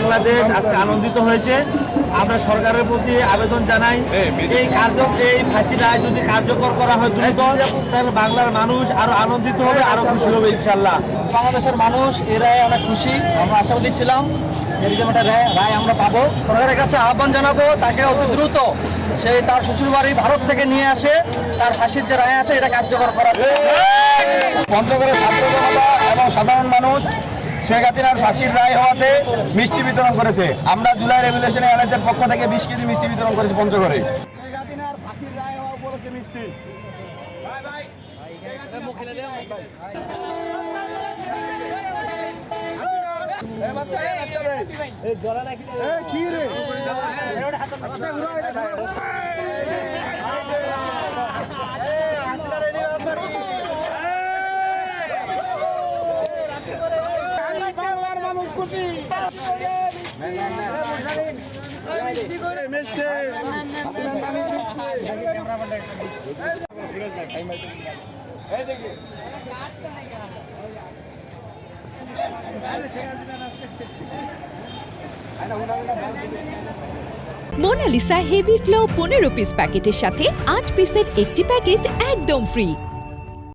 বাংলাদেশ আজকে আনন্দিত হয়েছে। আমরা সরকারের প্রতি আবেদন জানাই। এই কার্য এই ফাঁসি রায় যদি কার্যকর করা হয় দ্রুত তাহলে বাংলার মানুষ আরও আনন্দিত হবে আরও খুশি হবে ইনশাল্লাহ বাংলাদেশের মানুষ এ রায়ে অনেক খুশি। আমরা আশাবাদী ছিলাম। এরকম একটা রায় রায় আমরা পাবো। সরকারের কাছে আহ্বান জানাব তাকে অতি দ্রুত সেই তার শ্বশুরবাড়ি ভারত থেকে নিয়ে আসে। তার ফাঁসির যে রায় আছে এটা কার্যকর করা পঞ্চগড়ের ছাত্র জনতা এবং সাধারণ মানুষ শেখ হাসিনার ফাঁসির রায় হওয়াতে মিষ্টি বিতরণ করেছে আমরা জুলাই রেভুলেশনে এনএসের পক্ষ থেকে বিশ কেজি মিষ্টি বিতরণ করেছি পঞ্চগড়ে মোনালিসা হেভি ফ্লো পনেরো পিস প্যাকেটের সাথে আট পিসের একটি প্যাকেট একদম ফ্রি